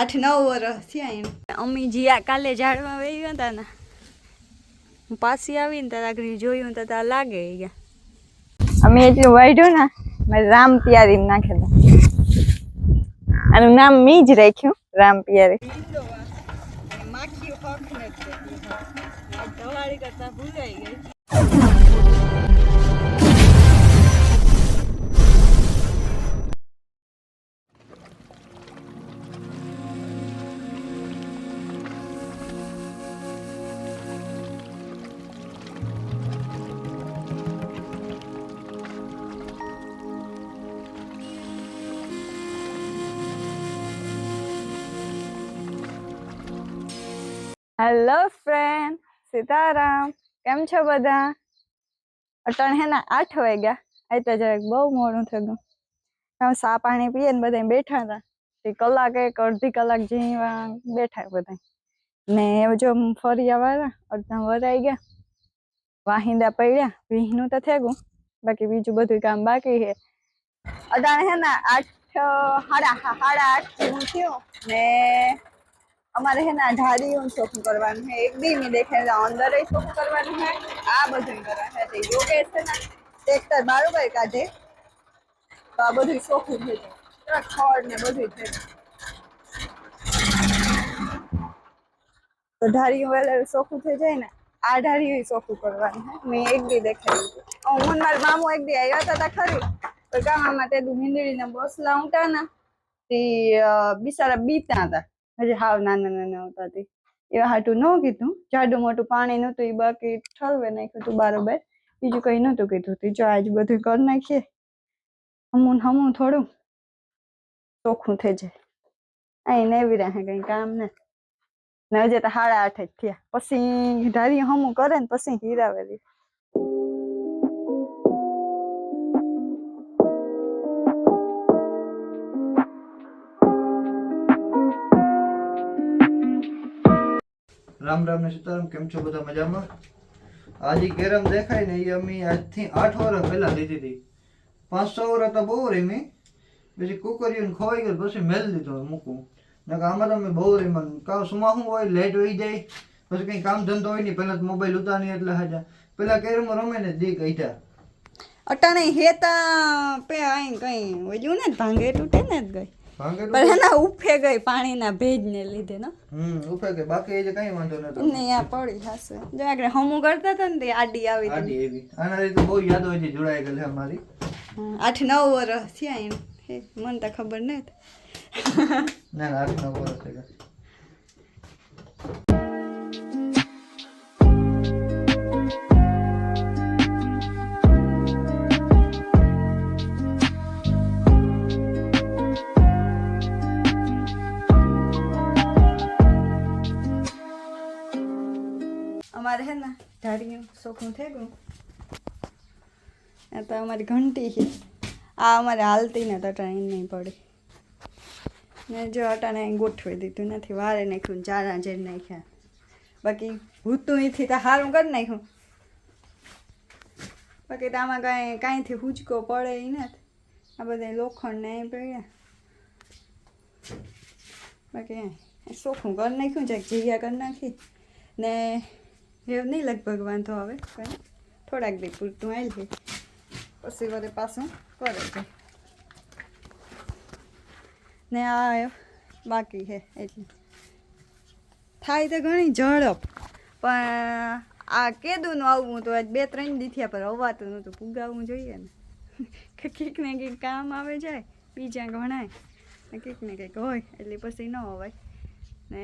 આઠ નવ વર્ષ અમ્મી જીયા કાલે ઝાડમાં વહી ગયા હતા ને, હું આવીને તારા આગળ જોયું તો તારા લાગે ગયા. અમે એટલું વાઢ્યું ને મેં રામ પિયારી નાખેલું. આનું નામ મી જ રાખ્યું, રામ પિયારી. માખી હેલો ફ્રેન્ડ સીતારામ, કેમ છો બધા? અટણ હે ને આઠ વાગ્યા. આ તો જરાક બહુ મોડું થઈ ગયું. હવે સા પાણી પીએ ને બધા બેઠા હતા. તે કલાક એક, અડધી કલાક જેવા બેઠા બધા ને જો આમ ફરી આવ્યા અડધા વરાઈ ગયા. વાહિંદા પડ્યા, વિહનું તો થઈ ગયું. બાકી બીજું બધું કામ બાકી છે. અટાણે હે ને આઠ, સાડા સાડા આઠ જેવું થયું ને અમારે હે ને ઢાળીયું ચોખ્ખું કરવાનું છે એક બી ની દેખે અંદર ચોખ્ખું કરવાનું છે આ બધું કરવાનું છે તે યોગેશ છે ને ટ્રેક્ટર બારોબાર કાઢે, તો આ બધું ચોખ્ખું થઈ જાય ખડ ને બધું થઈ તો ઢાળીયું વહેલા ચોખ્ખું થઈ જાય ને, આ ઢાળીયું ચોખ્ખું કરવાનું છે મેં એક દી દેખાડ્યું હું મારા મામું એક દી આવ્યા હતા ખરી, તો ગામમાં તે મીંદડી ને બસ લાવતા ને તે બિચારા બીતા હતા. હજી હાવ નાના નાના હતા તે. એવા હાટું ન કીધું. જાડું મોટું પાણી નહોતું એ બાકી ઠલવે નાખ્યું હતું બારોબાર બીજું કઈ નહોતું કીધું તું. જો આજ બધું કરી નાખીએ. હમું હમું થોડું. ચોખ્ખું થઈ જાય. અહીં નેવી રહે કઈ કામ ને. ને હજે તો સાડા આઠ જ થયા. પછી ધારી હમું કરે ને પછી હીરાવે રામ રામ ને સીતારામ, કેમ છો બધા મજામાં? આજે કેરમ દેખાય ને એ અમે આજથી આઠ વર્ષ પહેલા લીધી હતી. પાંચ છ વર્ષ તો બહુ રેમી. પછી કુકરીઓ ખોવાઈ ગયું, પછી મેલ દીધો મૂકું. નકર આમાં તમે બહુ રમી. કાં સુમાહું હોય, લેટ હોઈ જાય. પછી કંઈ કામ ધંધો હોય નહીં, પહેલાં તો મોબાઈલ ઉતારી એટલે હાજા. પહેલાં કેરમ રમે ને દી કહીતા અટાણે હેતા પે આઈ કઈ વજ્યું ને? ભાંગે તૂટે ને જ ગઈ. પણ એના ઉફે ગઈ પાણીના ભેજને લીધે ને? હમ ઉફે ગઈ બાકી એ કઈ વાંધો નતો. ને આ પડી હશે. જો આગળ હમું કરતા હતા ને તે આડી આવી આડી એવી આના રીતે બહુ યાદો છે જોડાઈ ગયેલી અમારી. આઠ નવ વર્ષ થયા એમ. મને તો ખબર નહીં ના આઠ નવ વર્ષ થઈ હે ને ઢાળિયું ચોખ્ખું થઈ ગયું. આ તો અમારી ઘંટી છે. આ અમારે હાલતી ને તો ટ્રેન નહીં પડી. ને જો અટાણે ગોઠવી દીધું, નથી વારે નાખ્યું ચારા જેર નાખ્યા. બાકી ભૂતું એથી તો સારું કરી નાખ્યું. બાકી તો આમાં કાંઈ, કાંઈથી હુચકો પડે એ નથી. આ બધા લોખંડ ને પડ્યા. બાકી સોખું કરી નાખ્યું છે જીયા કરી નાખી. ને એવું નહીં લગભગ વાંધો આવે કંઈ થોડાક દી પૂરતું આવી પછી વરે પાછું કરે છે. ને આ બાકી છે એટલે. થાય તો ઘણી ઝડપ. પણ આ કેદુંનું આવવું તો આજ બે ત્રણ દી થયા પર અવાતું નહોતું પુગાવવું જોઈએ ને. કંઈક ને કંઈક કામ આવે જાય, બીજા ઘણાય ને કંઈક ને કંઈક હોય એટલે પછી ન અવાય ને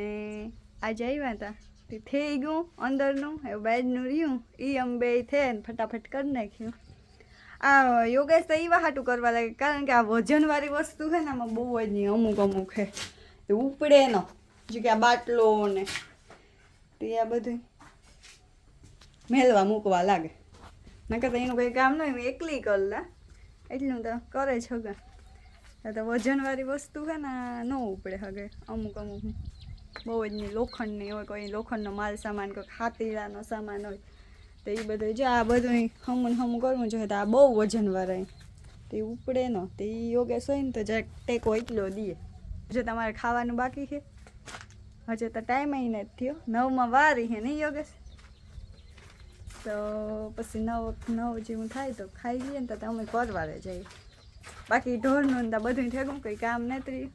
આજે આવ્યા હતા થઈ ગયું અંદરનું એવું બહારનું રહ્યું એ અંબે બે થે ને ફટાફટ કરી નાખ્યું. આ યોગેશ તો એવા હાટું કરવા લાગે, કારણ કે આ વજનવાળી વસ્તુ છે ને આમાં બહુ જ નહીં અમુક અમુક છે. તે ઉપડે ન, જો કે આ બાટલો ને તે આ બધું મેલવા મૂકવા લાગે. નકર તો એનું કંઈ કામ ન હોય એકલી કરલા એટલું તો કરે છગા આ તો વજનવાળી વસ્તુ છે ને ન ઉપડે હગે, અમુક અમુક. બહુ જ લોખંડની હોય, કોઈ લોખંડનો માલ સામાન કોઈ ખાતીડાનો સામાન હોય, તો એ બધું જો આ બધું હમું હમ કરવું જોઈએ, તો આ બહુ વજનવાળા તે ઉપડે ન, તો એ યોગેશ હોય ને તો જરાક ટેકો એટલો દે જો તમારે ખાવાનું બાકી છે? હજુ તો ટાઈમ નથી થયો. નવમાં વારી છે નહીં યોગેશ? તો પછી નવ નવ જેવું થાય તો ખાઈ લઈએ ને તો અમે પરવારે જઈએ. બાકી ઢોરનું ને બધું ઠેકું કંઈ કામ નથી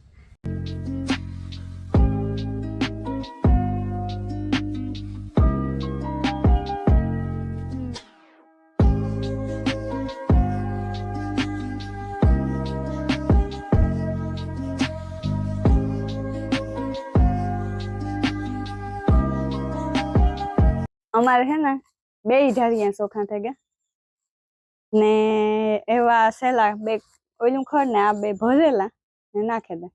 અમારે હે ને બે ઢારિયા ચોખા થઈ ગયા ને એવા સેલા બે, ઓલું ખડ ને આ બે ભરેલા ને નાખે દે.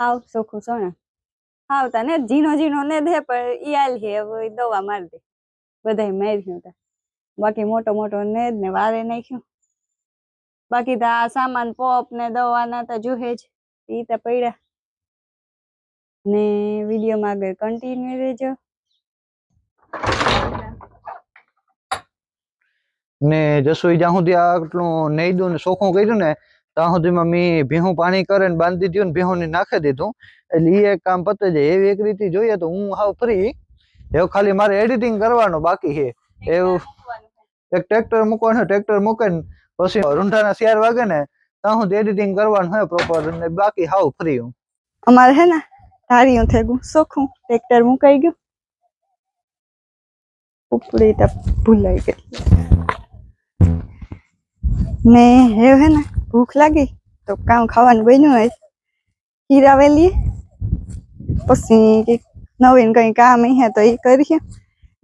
હાવ ચોખ્ખું સોના હાવ તા ને ઝીણો ઝીણો ને દે પણ ઈ આલ હે હવે દવા મારી દે. બધાય માર્યું તા. બાકી મોટો મોટો ને જ ને વારે નાખ્યું. બાકી તો આ સામાન પોપ ને દવાના તો જોહે જ, ઈ તો પડ્યા ને વિડીયોમાં આગળ કન્ટિન્યુ રહેજો ને જસોઈ જ્યાં સુધી આટલું નહીં દઉં ને ચોખ્ખું કર્યું ને ત્યાં સુધીમાં મેં ભીહું પાણી કરે ને બાંધી દીધું ને ભીહું નાખી દીધું. એટલે એ એક કામ પતે જાય. એવી એક રીતે જોઈએ તો હું હાવ ફ્રી એવું ખાલી મારે એડિટિંગ કરવાનું બાકી છે. એવું. એક ટ્રેક્ટર મૂકવાનું ટ્રેક્ટર મૂકે ને પછી રૂંઢાના ચાર વાગે ને ત્યાં સુધી એડિટિંગ કરવાનું હોય પ્રોપર ને બાકી હાવ ફ્રી હું. અમારે હે ને ધાર્યું થઈ ગયું સોખું. ટ્રેક્ટર મુકાઈ ગયું. ઉપડી ભૂલાઈ ગઈ. ને હે હે ને, ભૂખ લાગી તો કામ ખાવાનું બન્યું હોય. હીરાવેલી પછી કંઈક નવીન કંઈ કામ હે તો એ કરીએ.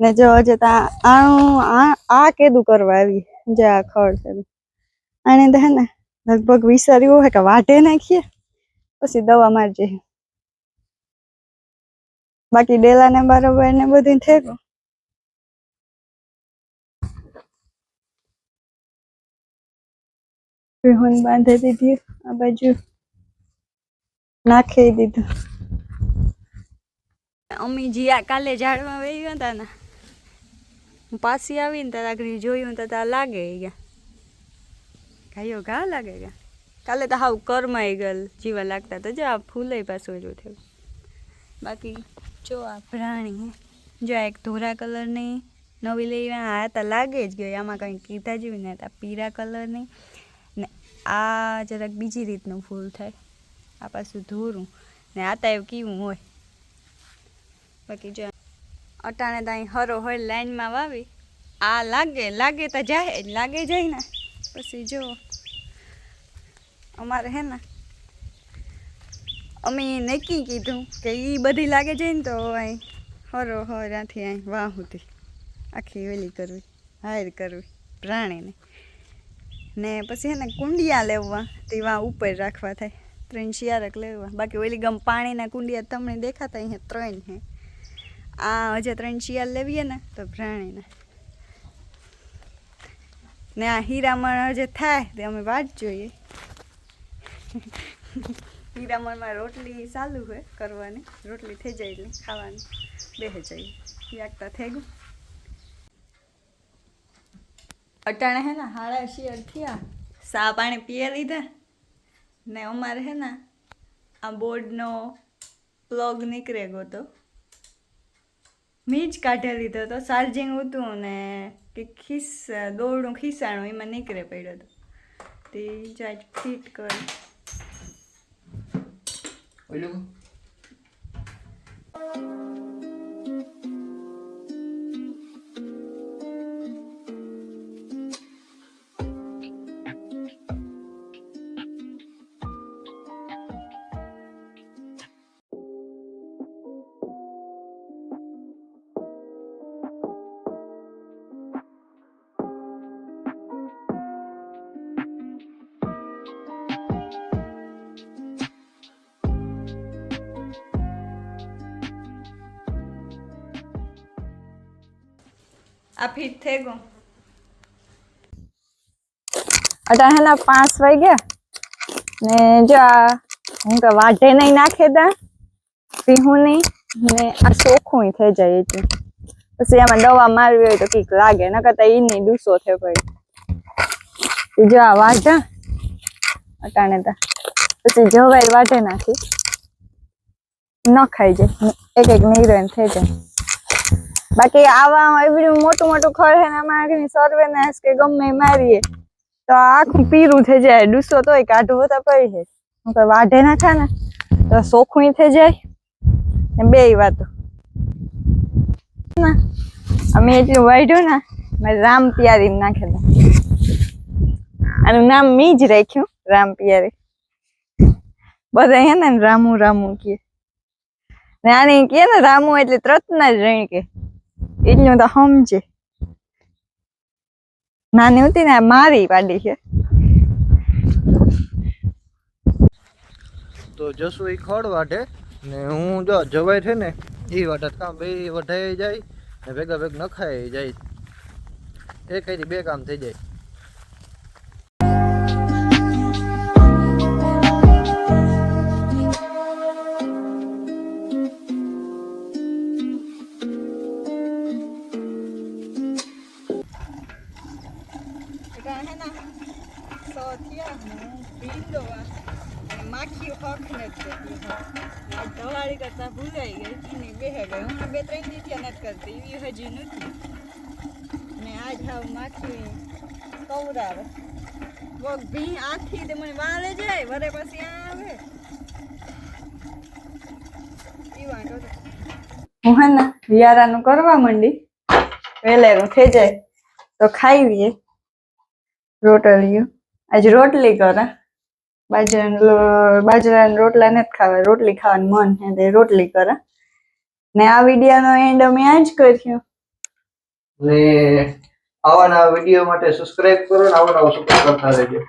ને જો હજે તા આણું, આ કેદું કરવા આવી, જે આ ખડ છે આને તો હે ને, લગભગ વિચાર્યું હોય કે વાઢે નાખીએ, પછી દવા મારજે. બાકી ડેલા ને બરોબર ને બધું થઈ ગયું વિહોન બાંધી દીધી, આ બાજુ નાખી દીધું. અમ્મી જીયા કાલે ઝાડમાં વહી ગયા હતા ને, હું પાછી આવીને તારા આગળ જોયું તો તાર લાગે ગયા. ગાયો ઘા લાગે ગયા. કાલે તો હાવ કરમાઈ ગયેલ જીવા લાગતા તો જો આ ફૂલે પાછું ઓલું થયું. બાકી જો આ પ્રાણી જો આ એક ધોરા કલરની નવી લઈ આ તો લાગે જ ગઈ આમાં કંઈ કીધા જેવી ને આ પીળા કલરની આ જરાક બીજી રીતનું ફૂલ થાય. આ પાછું ધોરું. ને આ તો એવું કેવું હોય. બાકી જો અટાણે તો અહીં હરો હોય લાઈનમાં વાવી. આ લાગે લાગે તો જાય, લાગે જાય ને. પછી જો અમારે હે ને, અમે નક્કી કીધું કે એ બધી લાગે જાય ને તો અહીં હરો ત્યાંથી અહીં વાહુથી આખી વેલી કરવી, હાયર કરવી, પ્રાણીને. ને પછી એને કુંડિયા લેવા, તે વાં ઉપર રાખવા થાય. ત્રણ શિયારક લેવા. બાકી ઓલી ગમ પાણીના કુંડિયા તમને દેખાતા અહીંયા ત્રણ હે. આ હજે ત્રણ શિયાળ લેવીએ ને તો પ્રાણીના. ને આ હીરામણ હજે થાય, તે અમે વાટ જોઈએ. હીરામણમાં રોટલી ચાલુ હોય કરવાની. રોટલી થઈ જાય એટલે ખાવાની. બે જાય યાકતા થઈ ગયું. અટાણે હે ને હાડા શિયર થયા. સા પાણી પીએ લીધા. ને અમારે હે ને આ બોર્ડનો પ્લગ નીકળે ગયો તો. મેં જ કાઢી લીધો હતો ચાર્જિંગ હતું ને કે ખીસ, દોરડું ખીસાણું એમાં નીકળે પડ્યો હતો તે ચાર્જ ફિટ કર. ઓલું? આ અટાણે હેના પાંચ વાગ્યા. ને જો આ, હું તો વાઢે નહીં નાખે તા પીહું નહીં. ને આ ચોખ્ખું થઈ જાય એટલે પછી એમાં દવા મારવી હોય તો કીક લાગે, નકર તો ઈની ડૂસો થઈ પડી જો આ વાઢા. તા પછી જવાય વાઢે નાખી. ન ખાઈ જાય. એક એક નિરણ થઈ જાય. બાકી આવા એવડું મોટું મોટું ખર હે ને આમાં આગળ સર્વેનાશ કે ગમે મારીએ. તો આખું પીરું થઈ જાય, ડૂસો તોય કાઢવું તો પડી છે હું તો વાઢે નાખા ને તો સોખું થઈ જાય. ને બે વાતો. ના, અમે એટલું વાઢ્યું ને મેં રામ પિયારી નાખેલા. આનું નામ મી જ રાખ્યું, રામ પિયારી. બધા હે ને રામુ રામુ કે ને આને કે ને રામુ એટલે ત્રતના જ રણી કે એટલું તો સમજે. નાની હતી ને, મારી પાડી છે. તો જસુ એ ખડ વાટે ને હું જો જવાય છે ને એ વાટે કામ બે વઢાઈ જાય ને ભેગા ભેગ નખાઈ જાય. એક કઈ બે કામ થઈ જાય. વાળે જાય. વરે પછી આવે. વિયારાનું કરવા માંડી. વેલેરું થઈ જાય. તો ખાઈ લઈએ. રોટલીઓ. આજ રોટલી કરે. બાજરાના બાજરાના રોટલા નથી ખાવા, રોટલી ખાવાનું મન છે તે રોટલી કરે. ને આ વિડીયોનો એન્ડ અમે આ જ કર્યો. ને આવા નવા વીડિયો માટે સબસ્ક્રાઇબ કરો ને આવા સપોર્ટ કરતા રહેજો.